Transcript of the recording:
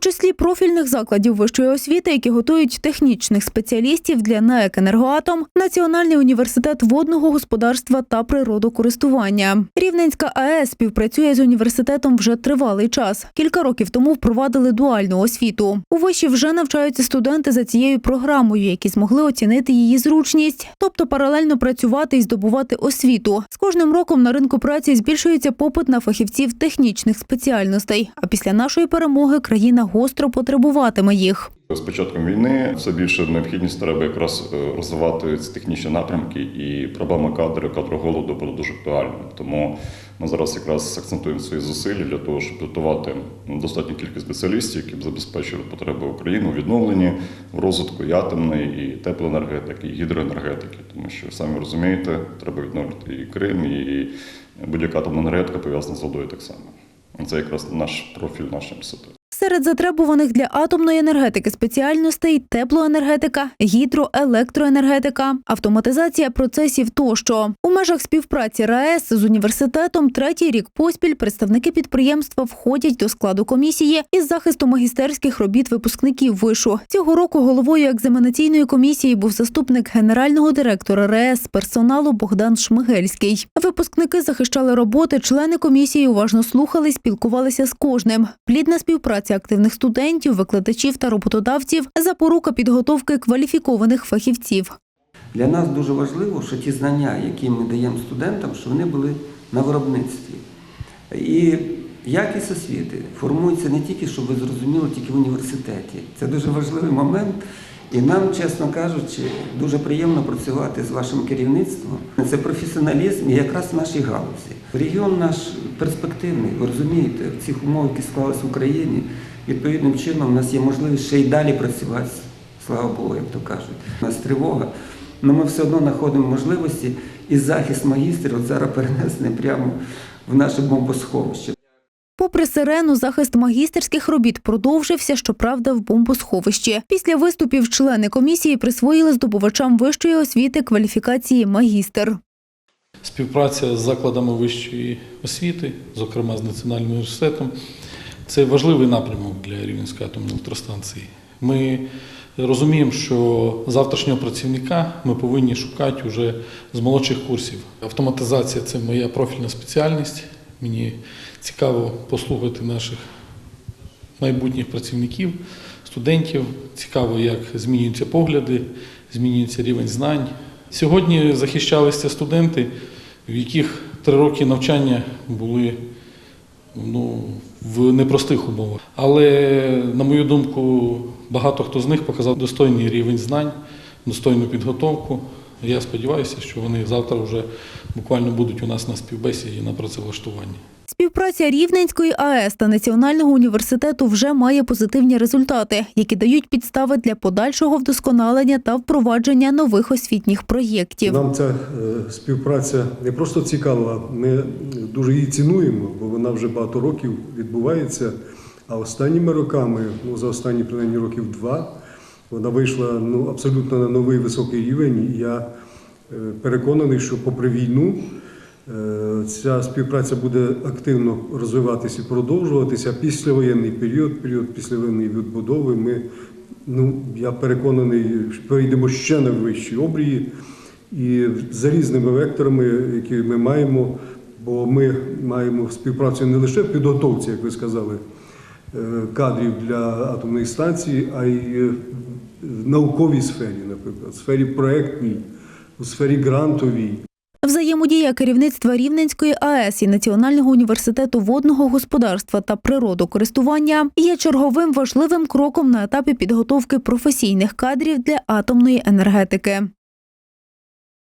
числі профільних закладів вищої освіти, які готують технічних спеціалістів для НАЕК «Енергоатом», Національний університет водного господарства та природокористування. Рівненська АЕС співпрацює з університетом вже тривалий час. Кілька років тому впровадили дуальну освіту. У виші вже навчаються студенти за цією програмою, які змогли оцінити її зручність, тобто паралельно працювати і здобувати освіту. З кожним роком на ринку праці збільшується попит на фахівців технічних спеціальностей. А після нашої перемоги країна гостро потребуватиме їх. З початком війни все більше необхідність треба якраз е, розвивати ці технічні напрямки, і проблема кадрів, кадроголоду буде дуже актуальна. Тому ми зараз якраз акцентуємо свої зусилля для того, щоб готувати достатню кількість спеціалістів, які б забезпечили потреби України у відновленні, в розвитку і атомної, і теплоенергетики, і гідроенергетики. Тому що самі розумієте, треба відновлювати і Крим, і будь-яка атомна енергетика пов'язана з водою так само. Це якраз наш профіль нашого інституту. Серед затребуваних для атомної енергетики спеціальностей теплоенергетика, гідроелектроенергетика, автоматизація процесів тощо. У межах співпраці РаЕС з університетом третій рік поспіль представники підприємства входять до складу комісії із захисту магістерських робіт випускників вишу. Цього року головою екзаменаційної комісії був заступник генерального директора РаЕС персоналу Богдан Шмигельський. Випускники захищали роботи, члени комісії уважно слухали, спілкувалися з кожним. Плідна співпраця активних студентів, викладачів та роботодавців запорука підготовки кваліфікованих фахівців. Для нас дуже важливо, що ті знання, які ми даємо студентам, що вони були на виробництві. І якість освіти формується не тільки, щоб ви зрозуміли, тільки в університеті. Це дуже важливий момент. І нам, чесно кажучи, дуже приємно працювати з вашим керівництвом. Це професіоналізм і якраз в нашій галузі. Регіон наш перспективний, ви розумієте, в цих умовах, які склалися в Україні, відповідним чином у нас є можливість ще й далі працювати, слава Богу, як то кажуть. У нас тривога. Але ми все одно знаходимо можливості і захист магістрів зараз перенесений прямо в наше бомбосховище. Попри сирену, захист магістерських робіт продовжився, щоправда, в бомбосховищі. Після виступів члени комісії присвоїли здобувачам вищої освіти кваліфікації магістр. Співпраця з закладами вищої освіти, зокрема з Національним університетом, це важливий напрямок для Рівненської атомної електростанції. Ми розуміємо, що завтрашнього працівника ми повинні шукати вже з молодших курсів. Автоматизація це моя профільна спеціальність. Мені цікаво послухати наших майбутніх працівників, студентів. Цікаво, як змінюються погляди, змінюється рівень знань. Сьогодні захищалися студенти, в яких три роки навчання були ну, в непростих умовах. Але, на мою думку, багато хто з них показав достойний рівень знань, достойну підготовку. Я сподіваюся, що вони завтра вже буквально будуть у нас на співбесіді на працевлаштуванні. Співпраця Рівненської АЕС та Національного університету вже має позитивні результати, які дають підстави для подальшого вдосконалення та впровадження нових освітніх проєктів. Нам ця е, співпраця не просто цікава, ми дуже її цінуємо, бо вона вже багато років відбувається. А останніми роками, ну за останні принаймні років два, вона вийшла ну, абсолютно на новий високий рівень. Я е, переконаний, що попри війну е, ця співпраця буде активно розвиватися і продовжуватися. Післявоєнний період, період післявоєнної відбудови, ми, ну, я переконаний, що перейдемо ще на вищі обрії. І за різними векторами, які ми маємо, бо ми маємо співпрацю не лише в підготовці, як ви сказали, кадрів для атомної станції, а й е, в науковій сфері, наприклад, в сфері проєктній, у сфері грантовій. Взаємодія керівництва Рівненської АЕС і Національного університету водного господарства та природокористування є черговим важливим кроком на етапі підготовки професійних кадрів для атомної енергетики.